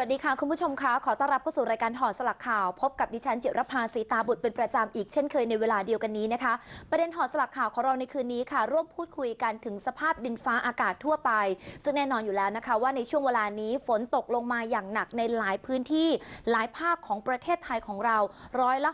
วัสดีค่ะ คุณผู้ชมคะขอต้อนรับเข้าสู่รายการถอสลักข่าว พบกับดิฉันจิรภาสีตาบุตรเป็นประจำอีกเช่นเคยในเวลาเดียวกันนี้นะคะ ประเด็นถอสลักข่าวของเราในคืนนี้ค่ะ ร่วมพูดคุยกันถึงสภาพดินฟ้าอากาศทั่วไป ซึ่งแน่นอนอยู่แล้วนะคะ ว่าในช่วงเวลานี้ฝนตกลงมาอย่างหนักในหลายพื้นที่หลายภาคของประเทศไทยของเราร้อยละ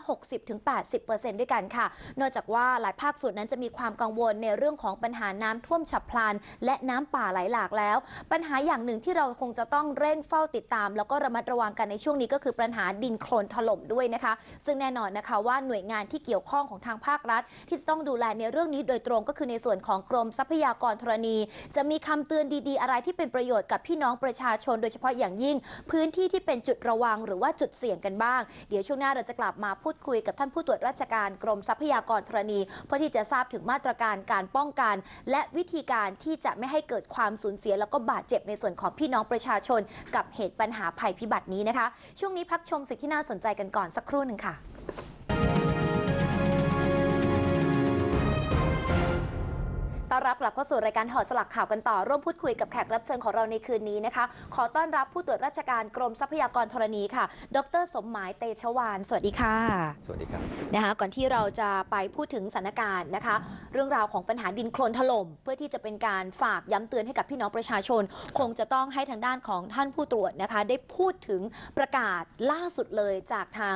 60-80%ด้วยกันค่ะ นอกจากว่าหลายภาคส่วนนั้นจะมีความกังวลในเรื่องของปัญหาน้ำท่วมฉับพลัน และน้ำป่าไหลหลากแล้ว ปัญหาอย่างหนึ่งที่เราคงจะต้องเร่งเฝ้าติดตามแล้วก็ระมัดระวังกันในช่วงนี้ก็คือปัญหาดินโคลนถล่มด้วยนะคะ ซึ่งแน่นอนนะคะว่าหน่วยงานที่เกี่ยวข้องของทางภาครัฐ ที่จะต้องดูแลในเรื่องนี้โดยตรงก็คือในส่วนของกรมทรัพยากรธรณี จะมีคำเตือนดีๆ อะไรที่เป็นประโยชน์กับพี่น้องประชาชน โดยเฉพาะอย่างยิ่ง พื้นที่ที่เป็นจุดระวังหรือว่าจุดเสี่ยงกันบ้าง เดี๋ยวช่วงหน้าเราจะกลับมาพูดคุยกับท่านผู้ตรวจราชการกรมทรัพยากรธรณี เพื่อที่จะทราบถึงมาตรการการป้องกัน และวิธีการที่จะไม่ให้เกิดความสูญเสีย แล้วก็บาดเจ็บในส่วนของพี่น้องประชาชนกับเหตุปัญหาภัยพิบัตินี้นะคะ ช่วงนี้พักชมสิ่งที่น่าสนใจกันก่อนสักครู่หนึ่งค่ะ อนรับกลับเข้าสู่รายการถอดสลักข่าวกันต่อ ร่วมพูดคุยกับแขกรับเชิญของเราในคืนนี้นะคะ ขอต้อนรับผู้ตรวจราชการกรมทรัพยากรธรณีค่ะ ดรสมหมายเตชวาน สวัสดีค่ะ สวัสดีครับ นะคะก่อนที่เราจะไปพูดถึงสถานการณ์นะคะ เรื่องราวของปัญหาดินโคลนถล่ม เพื่อที่จะเป็นการฝากย้ำเตือนให้กับพี่น้องประชาชน คงจะต้องให้ทางด้านของท่านผู้ตรวจนะคะ ได้พูดถึงประกาศล่าสุดเลยจากทาง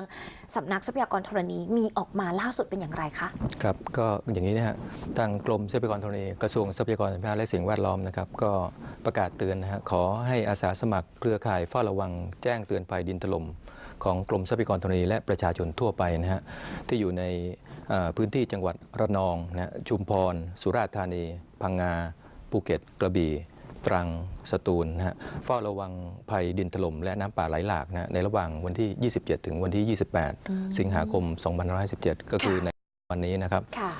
สำนักทรัพยากรธรณีมีออกมาล่าสุดเป็นอย่างไรคะ ครับ ก็อย่างนี้นะฮะ ทางกรมทรัพยากรธรณีกระทรวงทรัพยากรธรรมชาติและสิ่งแวดล้อมนะครับก็ประกาศเตือนนะฮะขอให้อาสาสมัครเครือข่ายเฝ้าระวังแจ้งเตือนภัยดินถล่มของกรมทรัพยากรธรณีและประชาชนทั่วไปนะฮะที่อยู่ในเอ่อพื้นที่จังหวัดระนองนะฮะชุมพร สุราษฎร์ธานี พังงา ภูเก็ต กระบี่ตรังสตูลนะฮะเฝ้าระวังภัยดินถล่มและน้ำป่าไหลหลากนะฮะในระหว่างวันที่ 27 ถึงวันที่อืม28 สิงหาคม 2517 ก็คือในวันนี้นะครับค่ะ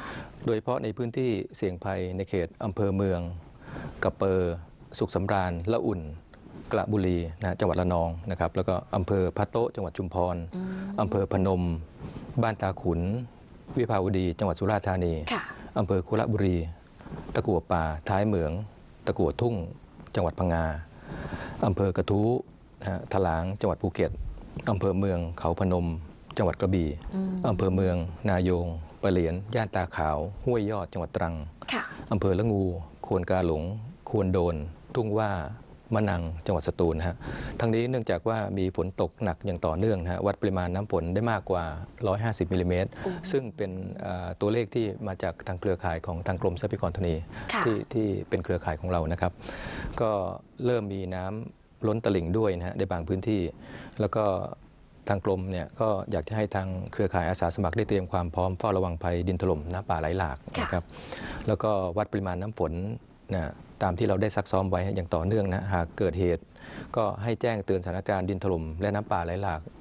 โดยเฉพาะในพื้นที่เสี่ยงภัยในเขตอำเภอเมืองกระเปอร์สุขสำราญละอุ่น กระบุรีนะจังหวัดระนองนะครับแล้วก็อำเภอพะโต๊ะจังหวัดชุมพรอืมอำเภอพนม บ้านตาขุน วิภาวดี จังหวัดสุราษฎร์ธานีค่ะอำเภอคุระบุรี ตะกัวป่า ท้ายเหมือง ตะกัวทุ่ง จังหวัดพังงาอำเภอกระทู้นะฮะถลางจังหวัดภูเก็ตอำเภอเมืองเขาพนม จังหวัดกระบี่มอำเภอเมือง นายงปะเหลียน ย่านตาขาว ห้วยยอด จังหวัดตรังค่ะอำเภอละงู ควนกาหลง ควนโดน ทุ่งว่ามะนังจังหวัดสตูลนะฮะทั้งนี้เนื่องจากว่ามีฝนตกหนักอย่างต่อเนื่องนะฮะวัดปริมาณน้ำฝนได้มากกว่า 150มิลลิเมตรโอ้ซึ่งเป็นเอ่อตัวเลขที่มาจากทางเครือข่ายของทางกรมทรัพยากรธรณีค่ะที่ที่เป็นเครือข่ายของเรานะครับ ก็เริ่มมีน้ำล้นตลิ่งด้วยนะฮะในบางพื้นที่ แล้วก็ ทางกรมเนี่ยก็อยากจะให้ทางเครือข่ายอาสาสมัครได้เตรียมความพร้อมเฝ้าระวังภัยดินถล่มน้ำป่าไหลหลากค่ะนะครับแล้วก็วัดปริมาณน้ำฝนนะตามที่เราได้ซักซ้อมไว้อย่างต่อเนื่องนะหากเกิดเหตุ ก็ให้แจ้งเตือนสถานการณ์ดินถล่มและน้ำป่าไหลหลากอ่า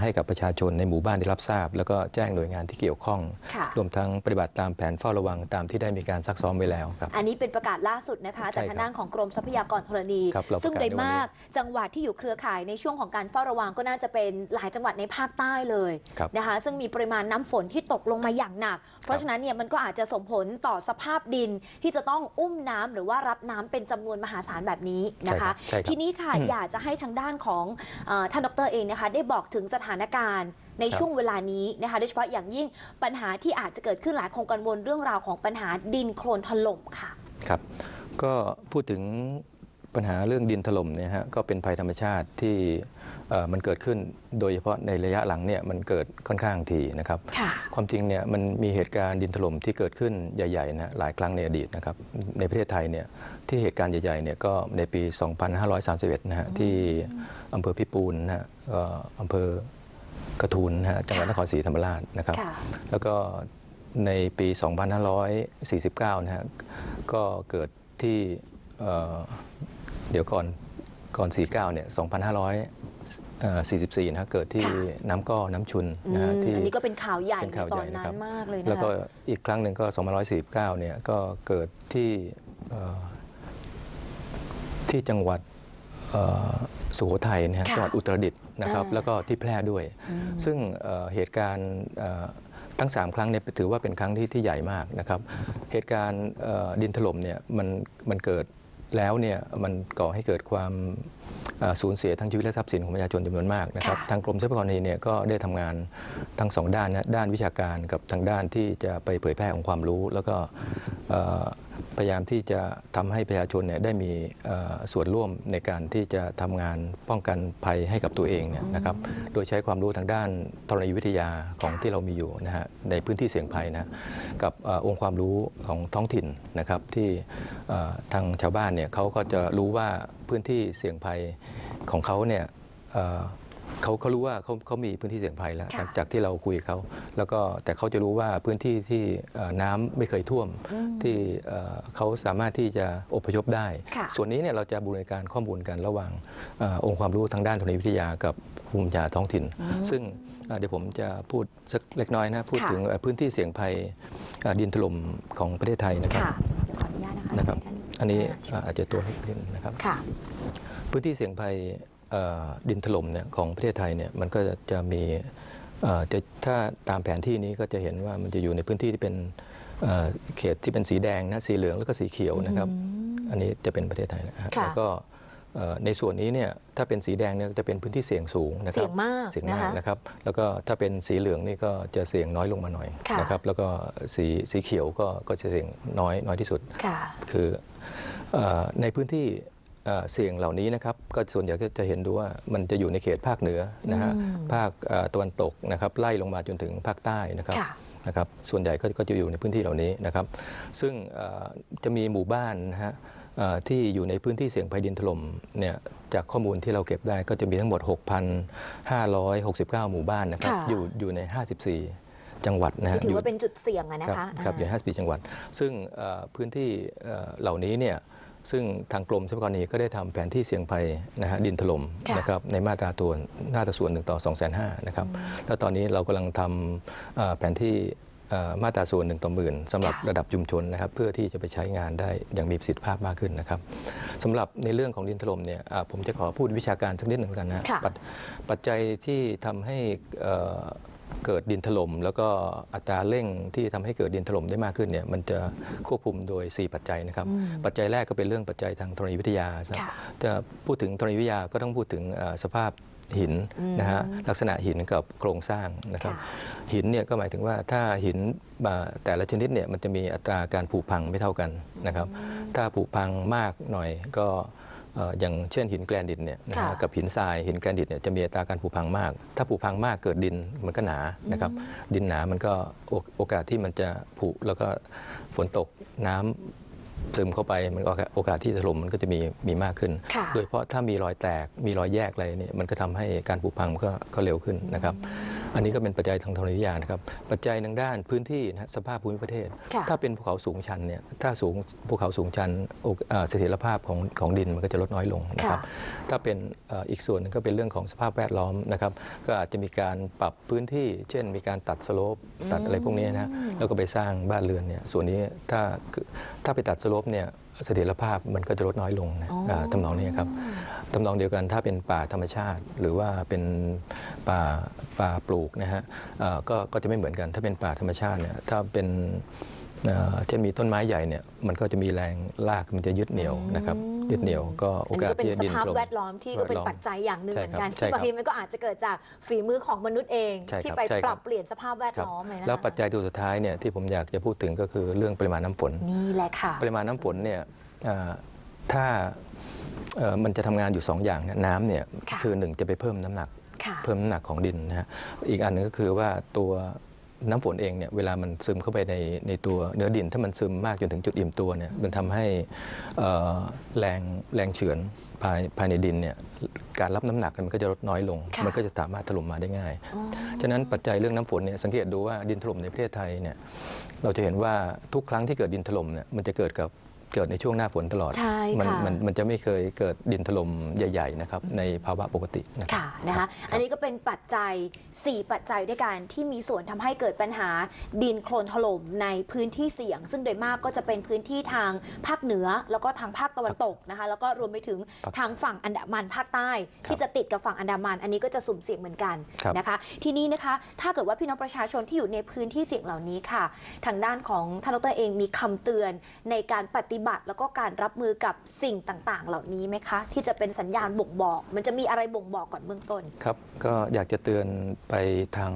ให้กับประชาชนในหมู่บ้านได้รับทราบ แล้วก็แจ้งหน่วยงานที่เกี่ยวข้องค่ะรวมทั้งปฏิบัติตามแผนเฝ้าระวังตามที่ได้มีการซักซ้อมไว้แล้วครับอันนี้เป็นประกาศล่าสุดนะคะใช่จากครับทางด้านของกรมทรัพยากรธรณีครับเราประกาศซึ่งโดยในวันนี้มากจังหวัดที่อยู่เครือข่ายในช่วงของการเฝ้าระวังก็น่าจะเป็นหลายจังหวัดในภาคใต้เลยครับนะคะซึ่งมีปริมาณน้ำฝนที่ตกลงมาอย่างหนัก เพราะฉะนั้นเนี่ยมันก็อาจจะส่งผลต่อสภาพดินที่จะต้องอุ้มน้ำหรือว่ารับน้ำเป็นจำนวนมหาศาลแบบนี้นะคะใช่ครับใช่ครับทีนี้ค่ะอืมอยากจะให้ทางด้านของเออท่านดรเองนะคะได้บอกถึงสถานการณ์ในครับช่วงเวลานี้นะคะโดยเฉพาะอย่างยิ่งปัญหาที่อาจจะเกิดขึ้นหลายคงกังวลเรื่องราวของปัญหาดินโคลนถล่มค่ะครับ ก็พูดถึงปัญหาเรื่องดินถล่มเนี่ยฮะก็เป็นภัยธรรมชาติที่เอ่อ มันเกิดขึ้นโดยเฉพาะในระยะหลังเนี่ยมันเกิดค่อนข้างทีนะครับค่ะความจริงเนี่ยมันมีเหตุการณ์ดินถล่มที่เกิดขึ้นใหญ่ๆนะหลายครั้งในอดีตนะครับในประเทศไทยเนี่ยที่เหตุการณ์ใหญ่ๆเนี่ยก็ในปี 2531 นะฮะที่อำเภอพิปูนนะฮะก็อำเภอกระทูลนะฮะจังหวัดนครศรีธรรมราชนะครับค่ะแล้วก็ในปี 2549 นะฮะก็เกิดที่เอ่อเดี๋ยวก่อน ก่อน 49 เนี่ย 2544นะฮะเกิดที่ค่ะ น้ำก้อน้ำชุนอืนะฮะมที่ อันนี้ก็เป็นข่าวใหญ่เป็นในข่าวตใหอญ่นนะนั้ครันบมากเลยนะคะแล้วก็อีกครั้งหนึ่งก็2549 เนี่ย ก็เกิดที่เอ่อที่จังหวัดเอ่อสุโขทัยนะฮะค่ะจังหวัดอุตรดิตถ์นะครับ อ่าแล้วก็ที่แพร่ด้วย อืม ซึ่งเอ่อเหตุการณ์เอ่อทั้ง 3 ครั้งเนี่ยถือว่าเป็นครั้งที่ที่ใหญ่มากนะครับ เหตุการณ์เอ่อดินถล่มเนี่ยมันมันเกิด แล้วเนี่ยมันก่อให้เกิดความเอ่อสูญเสียทั้งชีวิตและทรัพย์สินของประชาชนจำนวนมากนะครับค่ะทางกรมทรัพยากรธรณีเนี่ยก็ได้ทำงานทั้งสองด้านนะด้านวิชาการกับทางด้านที่จะไปเผยแพร่องค์ความรู้ แล้วก็เอ่อ พยายามที่จะทำให้ประชาชนเนี่ยได้มีส่วนร่วมในการที่จะทำงานป้องกันภัยให้กับตัวเองเนะครับ โดยใช้ความรู้ทางด้านธรณีวิทยาของที่เรามีอยู่นะฮะในพื้นที่เสี่ยงภัยนะกับอองค์ความรู้ของท้องถิ่นนะครับที่ทางชาวบ้านเนี่ยเขาก็จะรู้ว่าพื้นที่เสี่ยงภัยของเขาเนี่ย เอ่อเขาเขารู้ว่าเขาเขามีพื้นที่เสี่ยงภัยแล้วค่ะจากที่เราคุยกับเขาแล้วก็แต่เขาจะรู้ว่าพื้นที่ที่เอ่อน้ำไม่เคยท่วมอืมที่เอ่อเขาสามารถที่จะอพยพได้ค่ะส่วนนี้เนี่ยเราจะบูรณาการข้อมูลกันระหว่างเออองค์ความรู้ทางด้านธรณีวิทยากับภูมิปัญญาท้องถิ่นอืมซึ่งเอ่อเดี๋ยวผมจะพูดสักเล็กน้อยนะ พูดค่ะถึงเอ่อพื้นที่เสี่ยงภัยเอ่อดินถล่มของประเทศไทยนะครับค่ะเดี๋ยวขออนุญาตนะคะนะครับท่านอันนี้าเอ่ออาจจะตัวนิดนึงนะครับค่ะพื้นที่เสี่ยงภัยเอ่อ ดินถล่มเนี่ยของประเทศไทยเนี่ยมันก็จะจะมีเอ่อจะถ้าตามแผนที่นี้ก็จะเห็นว่ามันจะอยู่ในพื้นที่ที่เป็นเอ่อเขตที่เป็นสีแดงนะสีเหลืองแล้วก็สีเขียวนะครับอืมอันนี้จะเป็นประเทศไทยนะฮะค่ะแล้วก็เอ่อในส่วนนี้เนี่ยถ้าเป็นสีแดงเนี่ยจะเป็นพื้นที่เสี่ยงสูงนะครับเสี่ยงมากเสี่ยงมากนะคะนะครับ แล้วก็ถ้าเป็นสีเหลืองนี่ก็จะเสี่ยงน้อยลงมาหน่อยค่ะนะครับ แล้วก็สีสีเขียวก็ก็จะเสี่ยงน้อยน้อยที่สุดค่ะคือเอ่อในพื้นที่ เอ่อเสี่ยงเหล่านี้นะครับก็ส่วนใหญ่ก็จะเห็นดูว่ามันจะอยู่ในเขตภาคเหนือนะฮะอืมภาคเอ่อตะวันตกนะครับไล่ลงมาจนถึงภาคใต้นะครับค่ะนะครับ ส่วนใหญ่ก็ก็จะอยู่ในพื้นที่เหล่านี้นะครับ ซึ่งเอ่อจะมีหมู่บ้านนะฮะเอ่อที่อยู่ในพื้นที่เสี่ยงภัยดินถล่มเนี่ยจากข้อมูลที่เราเก็บได้ก็จะมีทั้งหมด 6,569 หมู่บ้านนะครับค่ะอยู่อยู่ใน 54จังหวัดนะฮะถืออยู่ว่าเป็นจุดเสี่ยงอะนะคคะรับครับอยู่อ่าห้าสิบจังหวัด ซึ่งเอ่อพื้นที่เอ่อเหล่านี้เนี่ย ซึ่งทางกรมทรัพยากรธรณีก็ได้ทำแผนที่เสี่ยงภัยนะฮะดินถล่มค่ะนะครับในมาตราตัวมาตราส่วนหนึ่งต่อ2 5 0 0 0นะครับแล้วตอนนี้เรากำลังทำเอ่อแผนที่เอ่อมาตราส่วนหนึ่งต่อหมื่นสำหรับค่ะระดับชุมชนนะครับเพื่อที่จะไปใช้งานได้อย่างมีประสิทธิภาพมากขึ้นนะครับสำหรับในเรื่องของดินถล่มเนี่ยอ่าผมจะขอพูดวิชาการสักนิดหนึ่งแล้วกันนะค่ะปัจปัจจัยที่ทำให้ เอ่อเกิดดินถล่มแล้วก็อัตราเร่งที่ทำให้เกิดดินถล่มได้มากขึ้นเนี่ยมันจะควบคุมโดย 4 ปัจจัยนะครับอืมปัจจัยแรกก็เป็นเรื่องปัจจัยทางธรณีวิทยาค่ะจะพูดถึงธรณีวิทยาก็ต้องพูดถึงเอ่อสภาพหินอืมนะฮะลักษณะหินกับโครงสร้างนะครับค่ะหินเนี่ยก็หมายถึงว่าถ้าหินมาแต่ละชนิดเนี่ยมันจะมีอัตราการผุพังไม่เท่ากันนะครับ ถ้าผุพังมากหน่อยก็เอ่ออย่างเช่นหินแกรนิตเนี่ยนะฮะค่ะกับหินทรายหินแกรนิตเนี่ยจะมีอัตราการผุพังมาก ถ้าผุพังมากเกิดดินมันก็หนานะครับ ดินหนามันก็โอโอกาสที่มันจะผุแล้วก็ฝนตกน้ำซึมเข้าไปมันก็โอกาสที่จะถล่มมันก็จะมีมีมากขึ้นค่ะโดยเฉพาะถ้ามีรอยแตกมีรอยแยกอะไรเนี่ยมันก็ทำให้การผุพังก็ก็เร็วขึ้นนะครับ อันนี้ก็เป็นปัจจัยทางธรณีวิทยานะครับปัจจัยทางด้านพื้นที่นะฮะสภาพภูมิประเทศค่ะถ้าเป็นภูเขาสูงชันเนี่ยถ้าสูงภูเขาสูงชันโอกเอ่อเสถียรภาพของของดินมันก็จะลดน้อยลงนะครับถ้าเป็นเอ่ออีกส่วนหนึงก็เป็นเรื่องของสภาพแวดล้อมนะครับก็อาจจะมีการปรับพื้นที่ เช่น มีการตัดสโลปตัดอะไรพวกนี้นะฮะอืมแล้วก็ไปสร้างบ้านเรือนเนี่ยส่วนนี้ถ้าคือถ้าไปตัดสโลปเนี่ยเสถียรภาพมันก็จะลดน้อยลงนะอ๋ออ่าทำนองนี้ครับทำนองเดียวกันถ้าเป็นป่าธรรมชาติ หรือว่าเป็นป่าป่าปลูกนะฮะเอ่อก็ก็จะไม่เหมือนกันถ้าเป็นป่าธรรมชาติเนี่ยถ้าเป็น เอ่อเช่นมีต้นไม้ใหญ่เนี่ยมันก็จะมีแรงลากมันจะยึดเหนี่ยวนะครับอืมยึดเหนี่ยวก็โอกาสอันที่นี้ก็เป็นจะดินสภาพถล่มแวดล้อมที่ก็เป็นแวดล้อมปัจจัยอย่างหนึ่งใช่เหมือนกันครับใช่ที่บางครับทีมันก็อาจจะเกิดจากฝีมือของมนุษย์เองใช่ครับที่ไปใช่ครับปรับเปลี่ยนสภาพแวดครับล้อมเลยนะคะแล้วปัจจัยตัวสุดท้ายเนี่ยที่ผมอยากจะพูดถึงก็คือเรื่องปริมาณน้ำฝนนี่แหละค่ะปริมาณน้ำฝนเนี่ยอ่าถ้าเอ่อมันจะทำงานอยู่ 2 อย่างนะน้ำเนี่ยค่ะคือหนึ่งจะไปเพิ่มน้ำหนักค่ะเพิ่มน้ำหนักของดินนะฮะอีกอันหนึงก็คือว่าตัว น้ำฝนเองเนี่ยเวลามันซึมเข้าไปในในตัวเนื้อดิน ถ้ามันซึมมากจนถึงจุดอิ่มตัวเนี่ยมันทำให้เอ่อแรงแรงเฉือนภายภายในดินเนี่ยการรับน้ำหนักมันก็จะลดน้อยลงค่ะมันก็จะสามารถถล่มมาได้ง่ายอ๋อฉะนั้นปัจจัยเรื่องน้ำฝนเนี่ยสังเกตดูว่าดินถล่มในประเทศไทยเนี่ยเราจะเห็นว่าทุกครั้งที่เกิดดินถล่มเนี่ยมันจะเกิดกับ เกิดในช่วงหน้าฝนตลอดใช่มัค่ะมันมันจะไม่เคยเกิดดินถล่มใหญ่ๆนะครับในภาวะปกตินะรับค่ะนะคะอันนี้ก็เป็นปัจจัย 4 ปัจจัยด้วยกันที่มีส่วนทำให้เกิดปัญหาดินโคลนถล่มในพื้นที่เสี่ยง ซึ่งโดยมากก็จะเป็นพื้นที่ทางภาคเหนือ แล้วก็ทางภาคตะวันตกนะคะแล้วก็รวมไปถึงครับทางฝั่งอันดามันภาคใต้ครับที่จะติดกับฝั่งอันดามัน อันนี้ก็จะสุ่มเสี่ยงเหมือนกันครับนะคะทีนี้นะคะถ้าเกิดว่าพี่น้องประชาชนที่อยู่ในพื้นที่เสี่ยงเหล่านี้ค่ะ ทางด้านของท่านดรเองมีคำเตือนในการปฏิบัติ แล้วก็การรับมือกับสิ่งต่างๆ เหล่านี้ไหมคะ ที่จะเป็นสัญญาณบ่งบอก มันจะมีอะไรบ่งบอกก่อนเบื้องต้น ครับ ก็อยากจะเตือนไปทาง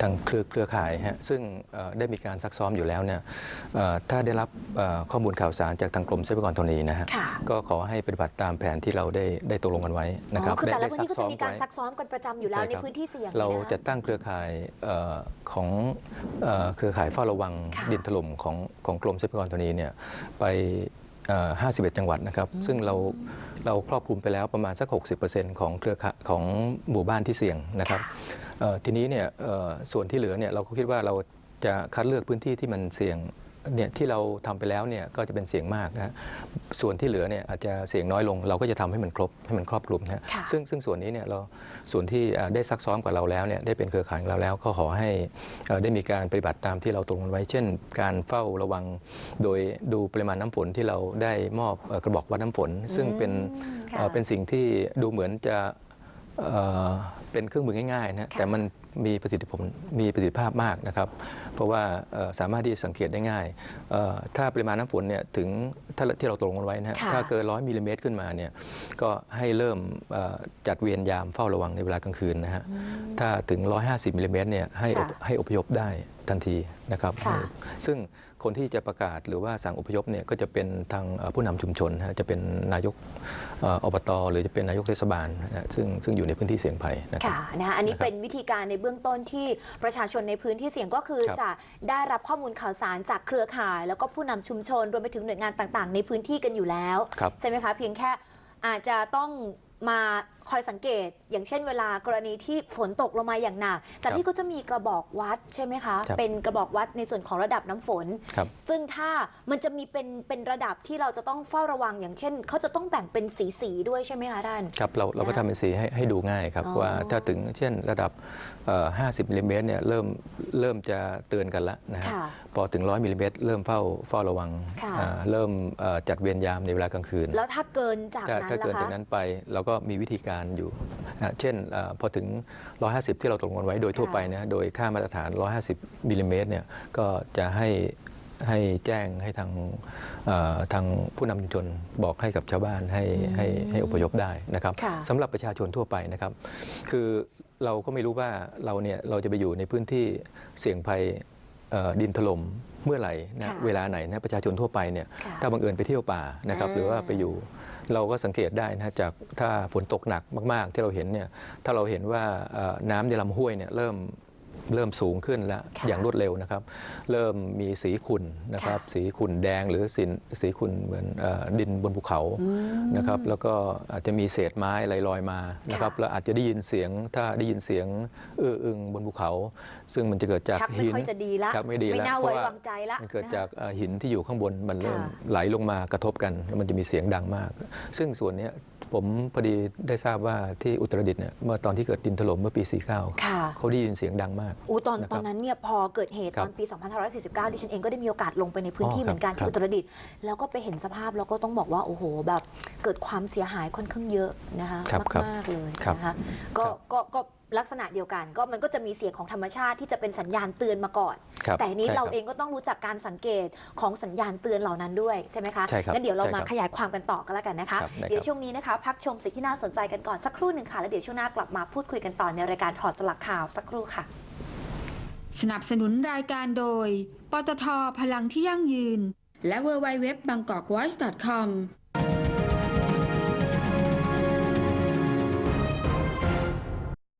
ทางเครือเครือข่ายฮะซึ่งเอ่อได้มีการซักซ้อมอยู่แล้วเนี่ยเอ่อถ้าได้รับเอ่อข้อมูลข่าวสารจากทางกรมทรัพยากรธรณีนะฮะค่ะก็ขอให้ปฏิบัติตามแผนที่เราได้ได้ตกลงกันไว้นะครับอ๋อคือแต่ละได้พื้นที่ก็จะมีการไว้ซักซ้อมกันประจำอยู่แล้วใช่ในครับพื้นที่เสี่ยงเรานี่ยจะตั้งเครือข่ายเออของเอ่อเครือข่ายเฝ้าระวังค่ะดินถล่มของของกรมทรัพยากรธรณีเนี่ยไปเอ่อ 51 จังหวัดนะครับอืมซึ่งเราเราครอบคลุมไปแล้วประมาณสัก 60%ของเครือข่ายของหมู่บ้านที่เสี่ยงนะครับเอ่อทีนี้เนี่ยเอ่อส่วนที่เหลือเนี่ยเราก็คิดว่าเราจะคัดเลือกพื้นที่ที่มันเสี่ยง เนี่ยที่เราทำไปแล้วเนี่ยก็จะเป็นเสี่ยงมากนะฮะส่วนที่เหลือเนี่ยอาจจะเสี่ยงน้อยลง เราก็จะทำให้มันครบให้มันครอบคลุมนะฮะค่ะซึ่งซึ่งส่วนนี้เนี่ยเราส่วนที่อ่าได้ซักซ้อมกับเราแล้วเนี่ยได้เป็นเครือข่ายของเราแล้วก็ขอให้เอ่อได้มีการปฏิบัติตามที่เราตกลงกันไว้ เช่น การเฝ้าระวังโดยดูปริมาณน้ำฝนที่เราได้มอบเอ่อกระบอกวัดน้ำฝน ซึ่งเป็นอืมค่ะเอ่อเป็นสิ่งที่ดูเหมือนจะเอ่อเป็นเครื่องมือง่ายๆนะค่ะแต่มัน มีประสิทธิผลมีประสิทธิภาพมากนะครับ เพราะว่าเอ่อสามารถที่จะสังเกตได้ง่ายเอ่อถ้าปริมาณน้ำฝนเนี่ยถึงถ้าที่เราตกลงกันไว้นะฮะค่ะถ้าเกินร้อยมิลลิเมตรขึ้นมาเนี่ยก็ให้เริ่มเอ่อจัดเวียนยามเฝ้าระวังในเวลากลางคืนนะฮะอืมถ้าถึง 150มิลลิเมตรเนี่ยให้อพค่ะให้อพยพได้ทันทีนะครับค่ะซึ่งคนที่จะประกาศหรือว่าสั่งอพยพเนี่ยก็จะเป็นทางเอ่อผู้นำชุมชนฮะจะเป็นนายกเอ่ออบต หรือจะเป็นนายกเทศบาลนะฮะซึ่งซึ่งอยู่ในพื้นที่เสี่ยงภัยนะครับค่ะนะคะอันนี้นะครับเป็นวิธีการในเบื้องต้นที่ประชาชนในพื้นที่เสี่ยงก็คือครับจะได้รับข้อมูลข่าวสารจากเครือข่าย แล้วก็ผู้นำชุมชนรวมไปถึงหน่วยงานต่าง ๆ ในพื้นที่กันอยู่แล้วครับใช่ไหมคะ เพียงแค่อาจจะต้องมา คอยสังเกต อย่างเช่นเวลากรณีที่ฝนตกลงมาอย่างหนักแต่ครับที่ก็จะมีกระบอกวัดใช่ไหมคะครับเป็นกระบอกวัดในส่วนของระดับน้ำฝนครับซึ่งถ้ามันจะมีเป็นเป็นระดับที่เราจะต้องเฝ้าระวัง อย่างเช่นเขาจะต้องแบ่งเป็นสีสีๆด้วยใช่ไหมคะท่านครับเราเราก็นะทำเป็นสีให้ให้ดูง่ายครับอ๋อว่าถ้าถึงเช่นระดับเอ่อ50มิลลิเมตรเนี่ยเริ่มเริ่มจะเตือนกันแล้วนะฮะค่ะพอถึง 100มิลลิเมตรเริ่มเฝ้าเฝ้าระวังค่ะอ่าเริ่มเอ่อจัดเวรยามในเวลากลางคืน แล้วถ้าเกินจากถ้านั้นถ้าเกินล่ะจากคะนั้นไปเราก็มีวิธีการอยู่นะเช่นเอ่อพอถึง 150 ที่เราตกลงกันไว้โดยทั่วค่ะไปนะโดยค่ามาตรฐาน 150มิลลิเมตรเนี่ยก็จะให้ให้แจ้งให้ทางเอ่อทางผู้นำชุมชนบอกให้กับชาวบ้านให้ให้ให้อพยพได้นะครับค่ะสำหรับประชาชนทั่วไปนะครับ คือเราก็ไม่รู้ว่าเราเนี่ยเราจะไปอยู่ในพื้นที่เสี่ยงภัยเอ่อดินถล่มเมื่อไหร่นะค่ะเวลาไหนนะประชาชนทั่วไปเนี่ยค่ะถ้าบังเอิญไปเที่ยวป่านะครับอ่าหรือว่าไปอยู่ เราก็สังเกตได้นะจากถ้าฝนตกหนักมากๆที่เราเห็นเนี่ยถ้าเราเห็นว่าน้ำในลำห้วยเนี่ยเริ่ม เริ่มสูงขึ้นแล้วค่ะอย่างรวดเร็วนะครับ เริ่มมีสีขุ่นนะครับค่ะสีขุ่นแดงหรือสีสีขุ่นเหมือนเอ่อดินบนภูเขาอืมนะครับแล้วก็อาจจะมีเศษไม้อะไรลอยมานะครับค่ะแล้วอาจจะได้ยินเสียงถ้าได้ยินเสียงเอื้ออึงบนภูเขา ซึ่งมันจะเกิดจากชักไม่หินค่อยจะดีละครับไม่ดีไม่แล้วน่าเพไว้ราะว่าวางใจละมันเกิดนะคะจากเอ่อหินที่อยู่ข้างบนมันเริ่มค่ะไหลลงมากระทบกันแล้วมันจะมีเสียงดังมาก ซึ่งส่วนเนี้ย ผมพอดีได้ทราบว่าที่อุตรดิตถ์เนี่ยเมื่อตอนที่เกิดดินถล่มเมื่อปี 49ค่ะเขาได้ยินเสียงดังมากอูตอนนะครับตอนนั้นเนี่ยพอเกิดเหตุครัตบอนปี 2549 ดิฉันเองก็ได้มีโอกาสลงไปในพื้นอ๋อที่ครับเหมือนกันครัที่บอุตรดิตถ์แล้วก็ไปเห็นสภาพแล้วก็ต้องบอกว่าโอ้โห แบบเกิดความเสียหายค่อนข้างเยอะนะคะครับครับมากๆเลยครับนะคะก็ครับก็ก็ ลักษณะเดียวกัน ก็มันก็จะมีเสียงของธรรมชาติที่จะเป็นสัญญาณเตือนมาก่อน ครับแต่ทีนี้ใช่เราคบเองก็ต้องรู้จักการสังเกตของสัญญาณเตือนเหล่านั้นด้วยใช่ไหมคะใช่ครับงั้นเดี๋ยวเราใช่มาครับขยายความกันต่อกันแล้วกันนะคะ ครับได้ครับ เดี๋ยวช่วงนี้นะคะ พักชมสิ่งที่น่าสนใจกันก่อนสักครู่หนึ่งค่ะแล้วเดี๋ยวช่วงหน้ากลับมาพูดคุยกันต่อในรายการถอดสลักข่าวสักครู่ค่ะ สนับสนุนรายการโดย ปตทพลังที่ยั่งยืน และ w w w b a n g k o k v o i c e c o m